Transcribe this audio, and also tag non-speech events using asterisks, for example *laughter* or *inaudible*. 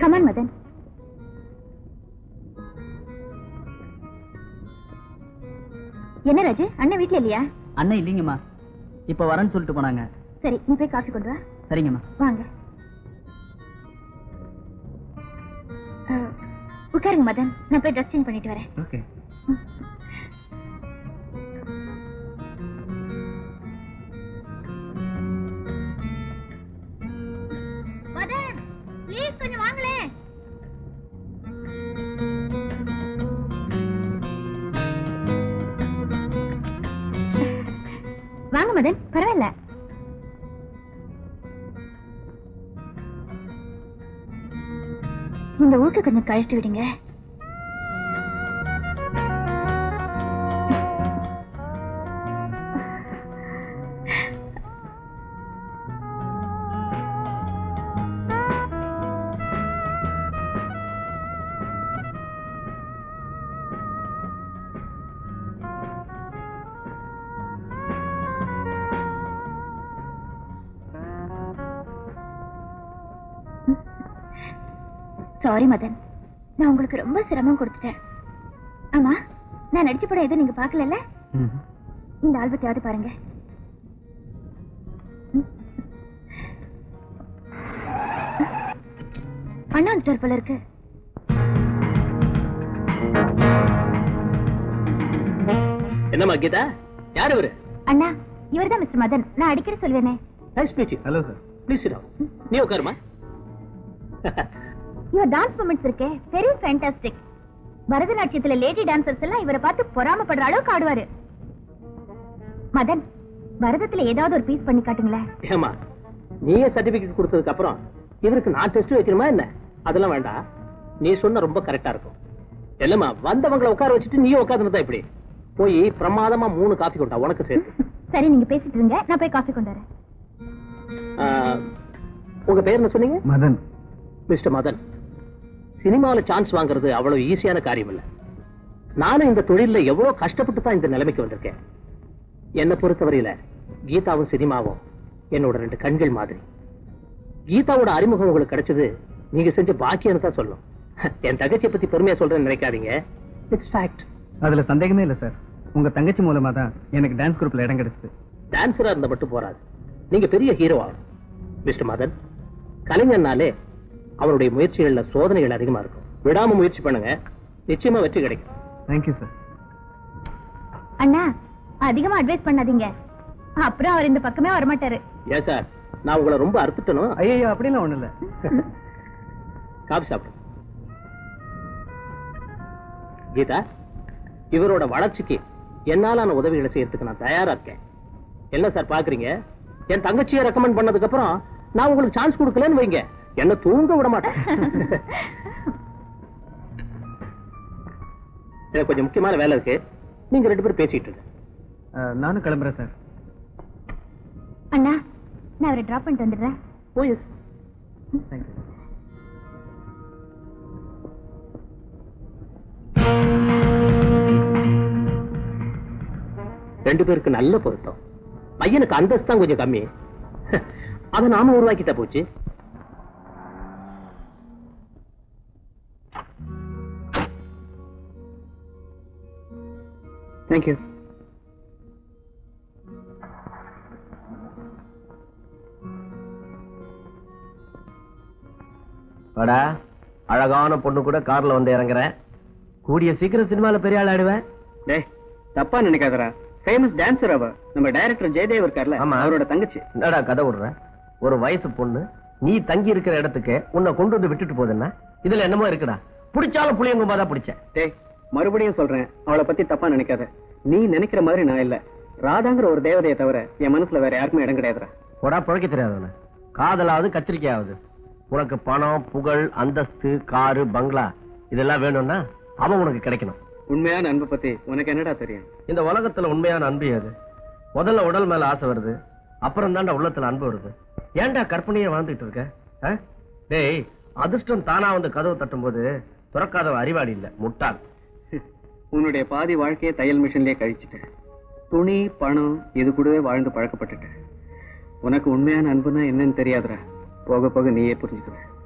Come on Madan என்ன ராஜு? அண்ணன் வீட்ல இல்லையா? அண்ணன் இல்லைங்கம்மா. இப்ப வரேன்னு சொல்லிட்டு போனாங்க. சரி நீ போய் காஃபி கொண்டு வா. சரிங்கம்மா. வாங்க. உட்காருங்க மதன் நான் போய் ட்ரெஸ் சேஞ்ச் பண்ணிட்டு வரேன். ஓகே. ப்ளீஸ் கொஞ்சம் வாங்களேன் வாங்க மதன். பரவாயில்ல. இந்த ஊக்க கொஞ்சம் கழட்டி விடுங்க. சாரி மதன். நான் உங்களுக்கு ரொம்ப சிரமம் கொடுத்துட்டேன். ஆமா நான் நடிச்ச படம் எதுவும் நீங்க பாக்கல இந்த ஆல்பத்தையாவது பாருங்க. அண்ணா வந்துட்டார் போல இருக்கு. என்னம்மா கீதா? யார் இவரு? அண்ணா இவர்தான் மிஸ்டர் மதன். நான் அடிக்கடி சொல்வேனே. நைஸ் ஹலோ சார் ப்ளீஸ் நீ உட்காருமா? *laughs* இவர் டான்ஸ் மூமெண்ட்ஸ் இருக்கே. வெரி ஃபேண்டாஸ்டிக் பரதநாட்டியத்துல லேடி டான்சர்ஸ் எல்லாம் இவரை பார்த்து பொறாமப்படுற அளவுக்கு ஆடுவாரு. மதன் பரதத்துல ஏதாவது ஒரு பீஸ் பண்ணி காட்டுங்களேன். ஏமா நீயே சர்டிபிகேட் கொடுத்ததுக்கு அப்புறம் இவருக்கு நான் டெஸ்ட் வைக்கணுமா என்ன? அதெல்லாம் வேண்டாம் நீ சொன்ன ரொம்ப கரெக்டா இருக்கும். இல்லம்மா வந்தவங்களை உட்கார வச்சுட்டு நீயும் உட்கார்ந்துருந்தா இப்படி போய் பிரமாதமா மூணு காஃபி கொண்டா உனக்கு சேர்த்து. *laughs* சரி நீங்க பேசிட்டு இருங்க. நான் போய் காஃபி கொண்டு வரேன். ஆ, உங்க பேர் என்ன சொன்னீங்க? மதன். மிஸ்டர் மதன். சினிமாவில் சான்ஸ் வாங்குறது அவ்வளவு ஈஸியான காரியம் இல்ல நானும் இந்த தொழில்ல எவ்வளவு கஷ்டப்பட்டு தான் இந்த நிலைமைக்கு வந்திருக்கேன். என்னை பொறுத்தவரையில கீதாவும் சினிமாவும் என்னோட ரெண்டு கண்கள் மாதிரி. கீதாவோட அறிமுகம் உங்களுக்கு கிடைச்சது நீங்க செஞ்ச பாக்கியம் தான் சொல்லணும் என் தங்கச்சியை பத்தி பெருமையா சொல்றேன்னு நினைக்காதீங்க. இட்ஸ் ஃபேக்ட் அதுல சந்தேகமே இல்ல சார் உங்க தங்கச்சி மூலமா தான் எனக்கு டான்ஸ் குரூப்ல இடம் கிடைச்சது. டான்சரா இருந்தா மட்டும் போறாது. நீங்க பெரிய ஹீரோ ஆகும் மிஸ்டர் மதன் கலைஞர்னாலே அவருடைய முயற்சிகள்ல சோதனைகள் அதிகமா இருக்கும். விடாம முயற்சி பண்ணுங்க. நிச்சயமா வெற்றி கிடைக்கும். தேங்க்யூ சார் அண்ணா அதிகமா அட்வைஸ் பண்ணாதீங்க. அப்புறம் அவர் இந்த பக்கமே வரமாட்டாரு. ஏன் சார் நான் உங்களை ரொம்ப அறுத்துட்டனும் ஐயோ அப்படிலாம் ஒண்ணு இல்ல காபி சாப்பிடு. கீதா இவரோட வளர்ச்சிக்கு என்னாலான உதவிகளை செய்யறதுக்கு நான் தயாரா இருக்கேன். என்ன சார் பாக்குறீங்க? என் தங்கச்சியை ரெக்கமெண்ட் பண்ணதுக்கு அப்புறம் நான் உங்களுக்கு சான்ஸ் கொடுக்கலன்னு வைங்க. என்ன தூங்க விட மாட்டேன். *laughs* எனக்கு கொஞ்சம் முக்கியமான வேலை இருக்கு. நீங்க ரெண்டு பேரும் பேசிட்டு இருங்க. நானும் கிளம்புறேன் சார். அண்ணா நான் அவரை டிராப் பண்ணிட்டு வந்துடுறேன். ஓ எஸ் தேங்க்யூ ரெண்டு பேருக்கு நல்ல பொருத்தம். பையனுக்கு அந்தஸ்து தான் கொஞ்சம் கம்மி. *laughs* அதை நாம உருவாக்கிட்டா போச்சு. தேங்க்யூ வாடா அழகான பொண்ணு கூட கார்ல வந்து இறங்குறேன். கூடிய சீக்கிரம் சினிமால பெரிய ஆள் ஆடுவேன் டேய் தப்பா நினைக்காதடா. ஃபேமஸ் டான்சர் அவ. நம்ம டைரக்டர் ஜெயதேவ் இருக்கார்ல ஆமா. அவரோட தங்கச்சி. என்னடா கதை விடுற? ஒரு வயசு பொண்ணு நீ தங்கி இருக்கிற இடத்துக்கு உன்னை கொண்டு வந்து விட்டுட்டு போகுதுன்னா இதுல என்னமோ இருக்குடா. பிடிச்சாலும் புளியங்கும்பா தான் பிடிச்சேன். டேய் மறுபடியும் சொல்றேன். அவளை பத்தி தப்பா நினைக்காத. நீ நினைக்கிற மாதிரி நான் இல்ல. ராதாங்கிற ஒரு தேவதையை தவிர என் மனசுல வேற யாருக்குமே இடம் கிடையாதுடா. போடா பிழைக்க தெரியாதவன காதலாவது கத்திரிக்கையாவது. உனக்கு பணம் புகழ் அந்தஸ்து காரு பங்களா இதெல்லாம் வேணும்னா அவன் உனக்கு கிடைக்கணும். உண்மையான அன்பை பத்தி உனக்கு என்னடா தெரியும்? இந்த உலகத்துல உண்மையான அன்பு அது முதல்ல உடல் மேல ஆசை வருது. அப்புறம் தான்டா உள்ளத்துல அன்பு வருது. ஏன்டா கற்பனையை வாழ்ந்துட்டு இருக்க? டேய் அதிர்ஷ்டம் தானா வந்து கதவு தட்டும் போது துறக்காதவ அறிவாளி இல்ல முட்டாள். உன்னுடைய பாதி வாழ்க்கையை தையல் மிஷின்லயே கழிச்சிட்டேன். துணி பணம் இது கூடவே வாழ்ந்து பழக்கப்பட்டுட்டேன். உனக்கு உண்மையான அன்புனா என்னன்னு தெரியாதுடா. போக போக நீயே புரிஞ்சுக்குவேன்